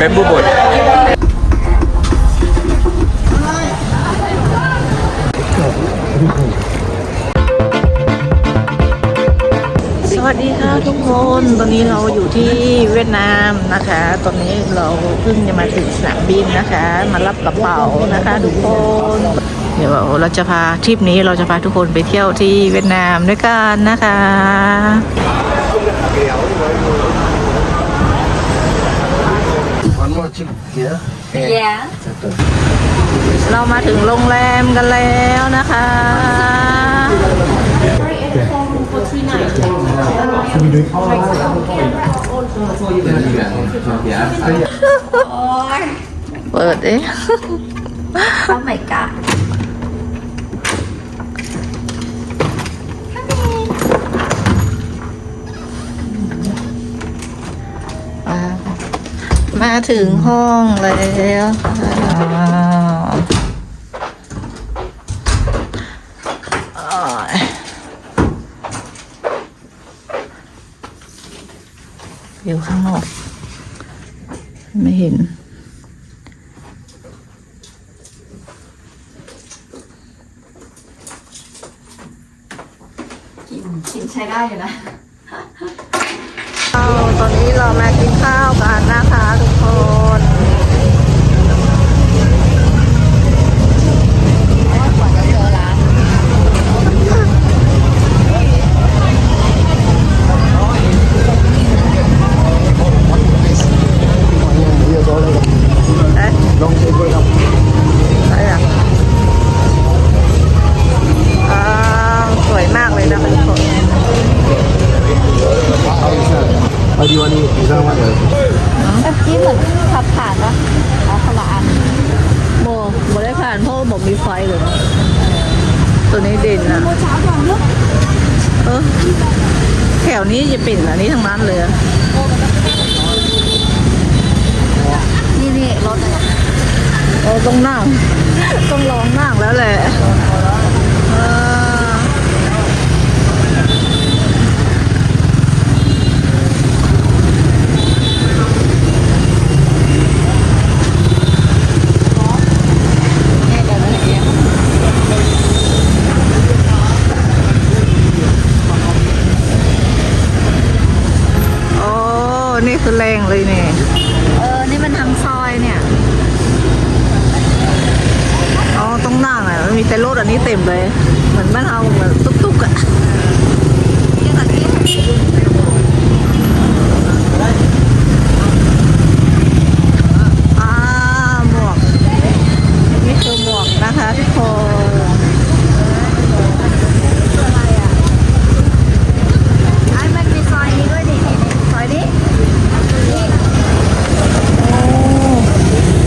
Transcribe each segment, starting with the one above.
เป๊ปบุบุตรสวัสดีค่ะทุกคน ตอนนี้เราอยู่ที่เวียดนามนะคะ ตอนนี้เราเพิ่งจะมาถึงสนามบินนะคะ มารับกระเป๋านะคะทุกคน เดี๋ยวเราจะพาทริปนี้เราจะพาทุกคนไปเที่ยวที่เวียดนามด้วยกันนะคะ One more chip here. เรามาถึงโรงแรมกันแล้วนะคะเปิดเอ๊ะ Oh my god. มาถึงห้องแล้วอ่าอ่าอยู่ข้างนอก ไม่เห็น นี่คือแรงเลยเนี่ย เออ นี่มันทางซอยเนี่ย อ๋อ ต้องนั่งอะมันมีแต่รถอันนี้เต็มเลย เหมือนบ้านเราเหมือนตุ๊กๆอะอ่าหมวก นี่คือหมวกนะคะทุกคน ไอ้มันมีซอยนี้ด้วยดินี่นี่ซอยนี้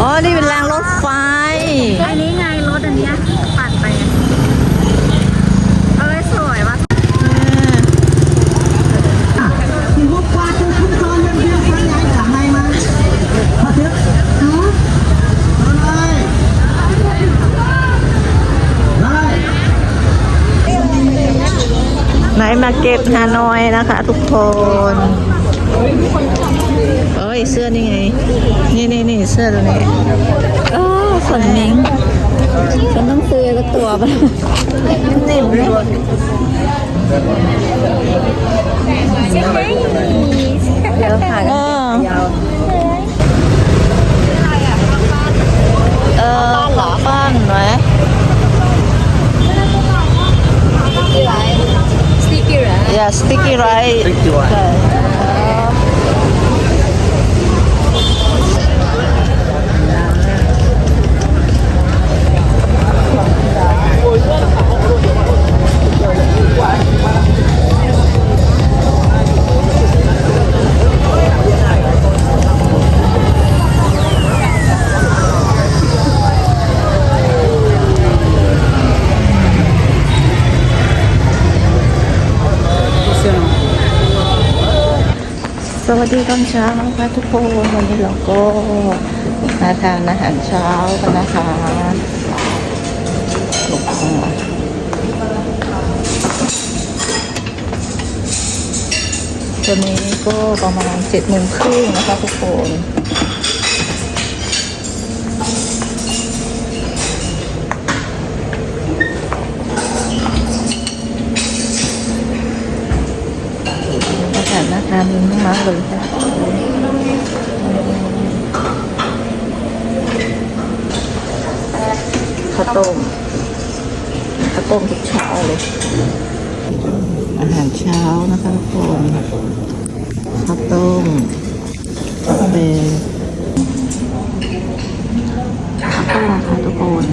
อ๋อ นี่เป็นรางรถไฟ อันนี้ไงรถอันเนี้ยปั่นไปอะเอ้ยสวยวะ ไหน มาเก็บฮานอยนะคะ ทุกคนเอ้ยเสื้อนี่ไง นี่นี่นี่เสื้อตัวนี้อ้าวฝนมิงฉันต้องซื้อก็ตัวไปนิ่มเลยเดี๋ยวผ่านเออเออบ้านไหมสติกเกอร์ อย่าสติ๊กกี้ไร Sticky วัสดีตอนเช้านะคะทุกคนวันนี้เราก็มาทานอาหารเช้ากันนะคะหลบเข้ามาตอนนี้ก็ประมาณเจ็ดโมงครึ่งนะคะทุกคน ค่ะน่าทานมากเลยค่ะข้าวต้มข้าวต้มทุกเช้าเลย อาหารเช้านะคะทุกคนข้าวต้มเป็นข้าวต้มค่ะทุกคน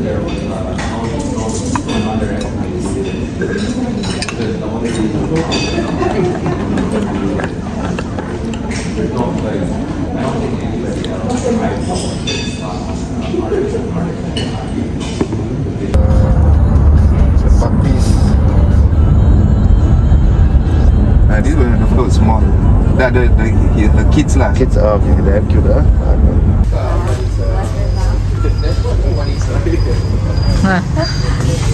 Uh, there was a how from other economic students. Because the only there's no I don't think anybody else of course small. That the, the, the kids lah. Kids oh, are they have? Uh,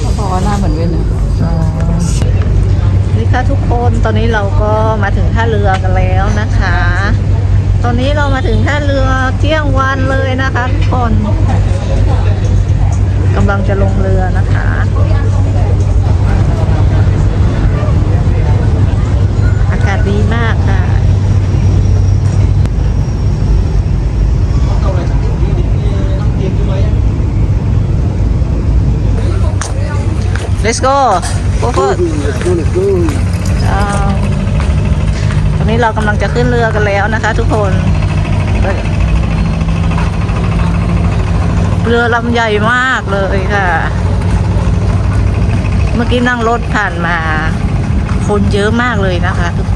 เขาบอกว่าหน้าเหมือนเว้นนะนี่ค่ะทุกคนตอนนี้เราก็มาถึงท่าเรือกันแล้วนะคะ ตอนนี้เรามาถึงท่าเรือเที่ยงวันเลยนะคะทุกคนกำลังจะลงเรือนะคะอากาศดีมากค่ะ let's go go first อ่าตอนนี้เรากำลังจะขึ้นเรือกันแล้วนะคะ ทุกคน เรือลำใหญ่มากเลยค่ะ เมื่อกี้นั่งรถผ่านมา คนเยอะมากเลยนะคะทุกคน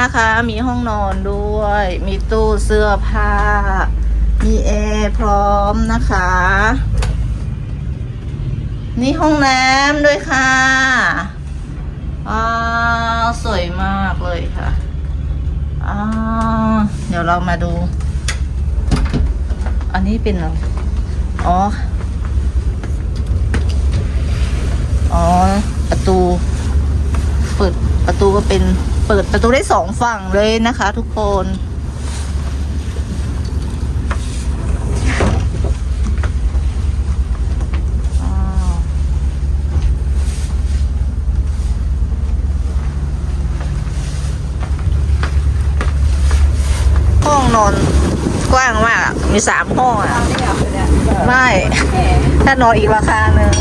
นะคะ มีห้องนอนด้วย มีตู้เสื้อผ้า มีแอร์พร้อมนะคะ นี่ห้องน้ำด้วยค่ะอ้าสวยมากเลยค่ะอ้าเดี๋ยวเรามาดู อันนี้เป็นอ๋อ อ๋อ ประตู เปิดประตูก็เป็น เปิดประตูได้สองฝั่งเลยนะคะทุกคนอ้าวห้องนอนกว้างมากอะมีสามห้องอะ ไม่ ถ้านอนอีกราคาหนึ่ง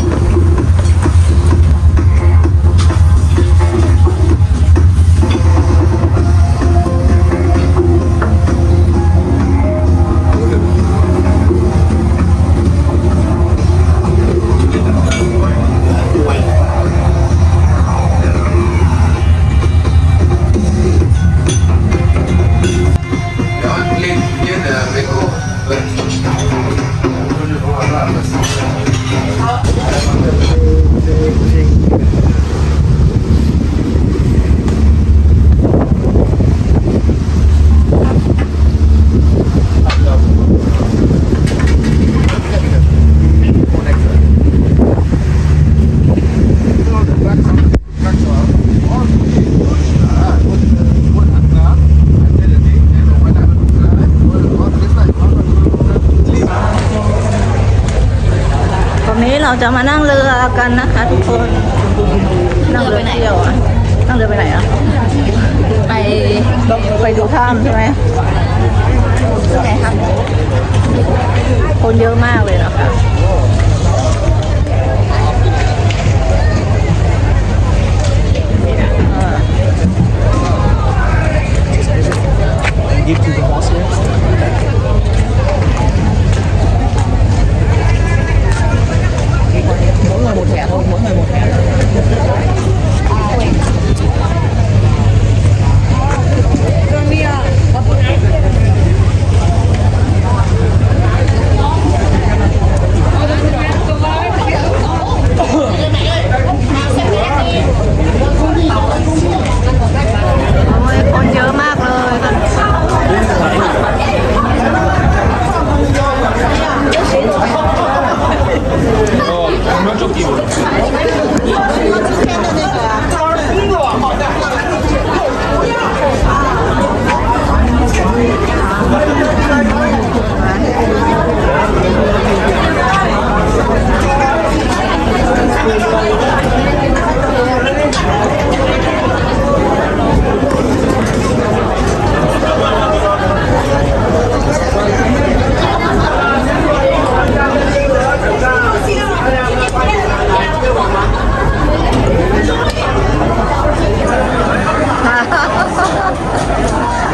เราจะมานั่งเรือกันนะคะทุกคนนั่งเรือเที่ยวอะนั่งเรือไปไหนอะไปไปดูถ้ำใช่ไหมไหนคะคนเยอะมากเลยนะคะโ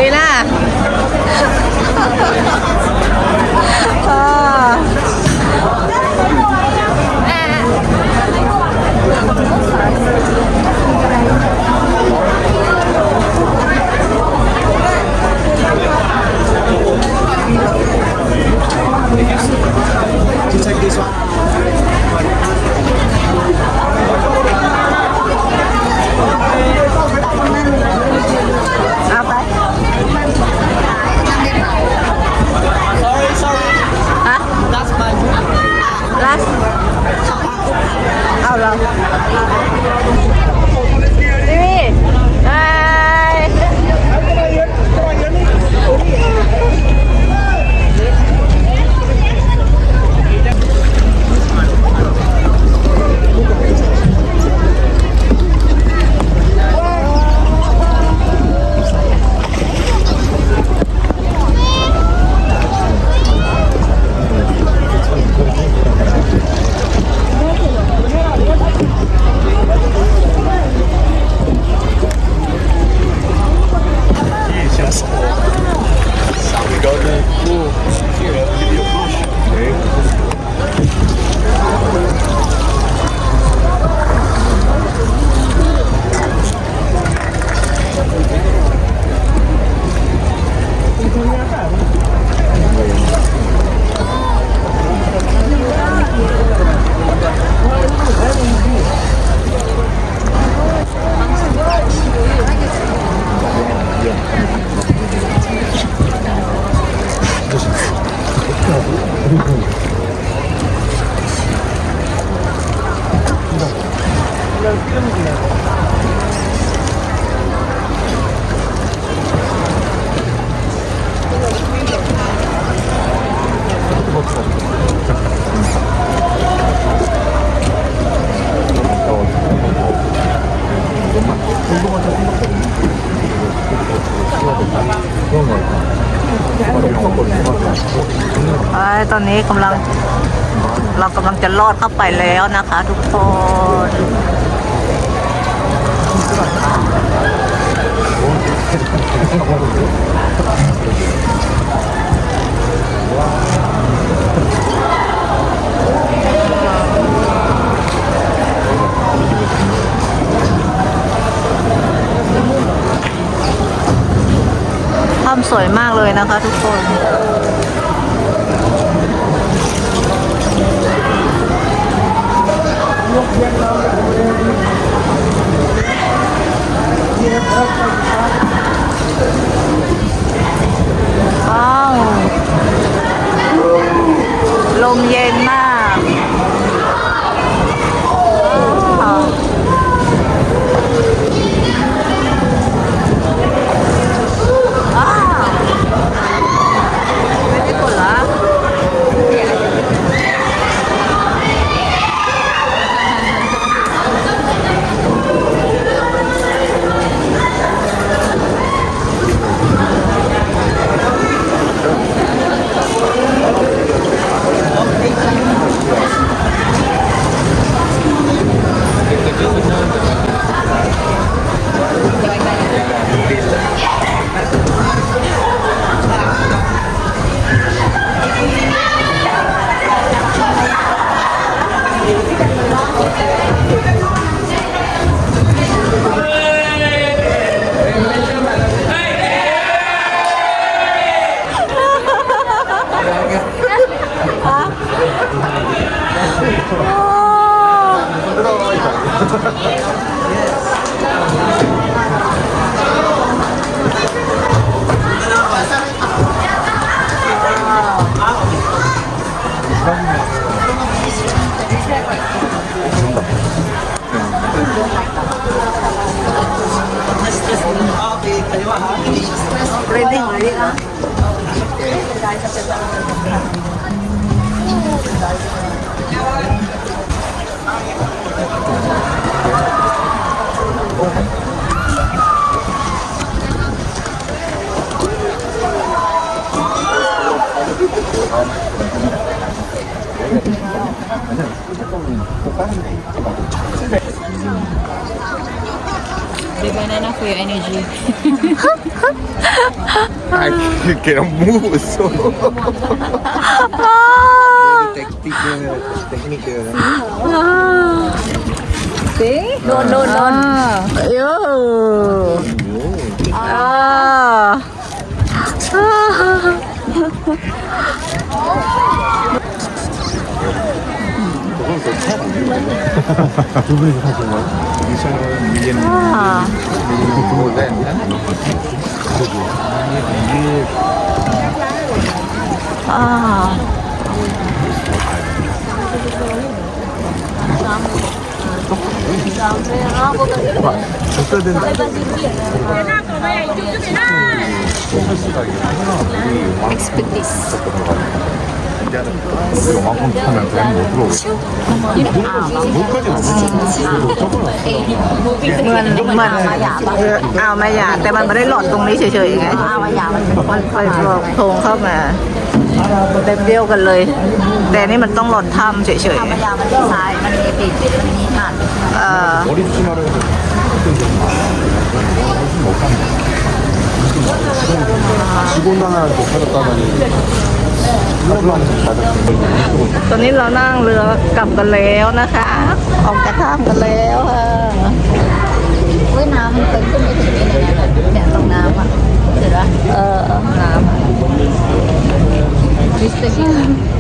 ดีน่ なるほど。 กำลัง เรากำลังจะลอดเข้าไปแล้วนะคะ ทุกคนถ้ำสวยมากเลยนะคะ ทุกคน ว้าวล Ready, ready นะ The banana for your energy. I quero muso. See? No, no, no. Yo. Ah. 두 분이서 This one was million. Ah. Million Expect this. expertise 요만큼 타면 그냥 못 들어오고. 못까지 มันมันเออเอามาหยาดแต่มันไม่ได้หลอดตรงนี้เฉยๆไงเอามาหยาดมันไปหลอกโพงเข้ามาเต็มเบี้ยวกันเลย แต่นี่มันต้องหลอดถ้ำเฉยๆ ยามันมีทรายมันมีปิดมันมีถ่าน เออ 머리 조심하라고 해서 못 간다. 직원 하나 못 찾았다더니 하루만 찾았더니 ตอนนี้เรานั่งเรือกลับกันแล้วนะคะ ออกจากถ้ำกันแล้วค่ะเว้ยน้ำมันเคยขึ้นไปถึงนี่เลยนะเนี่ยตรงน้ำอะเดี๋ยวนะเออน้มิสเตอร์บิ๊กำ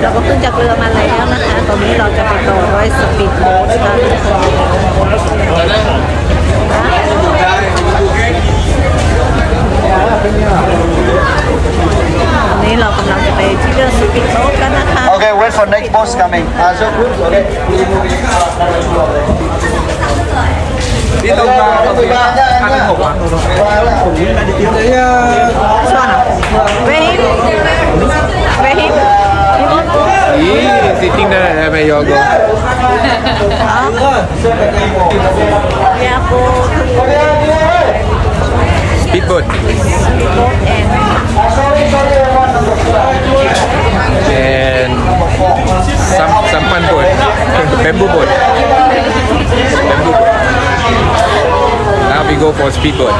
เราก็ขึ้นจากเรือมาแล้วนะคะ ตอนนี้เราจะไปต่อด้วยสปีดโบ๊ทค่ะ ตอนนี้เรากำลังจะไปที่เรือสปีดโบ๊ทกันนะคะ Okay, wait for next boss coming. Ah, sitting na may yogo. Po. Speedboat. boat and some sampan boat, bamboo boat, bamboo boat. Now we go for speedboat.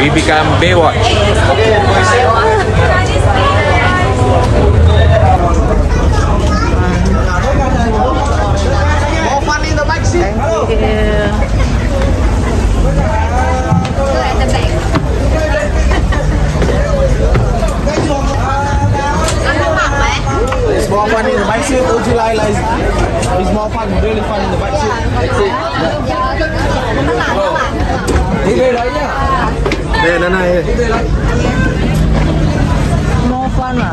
We become Baywatch. thank you. More fun in the bike seat. Don't you like like? It's more fun, really fun in the bike seat. That's it. Đi đây đấy nhá. Đây là này. More fun à?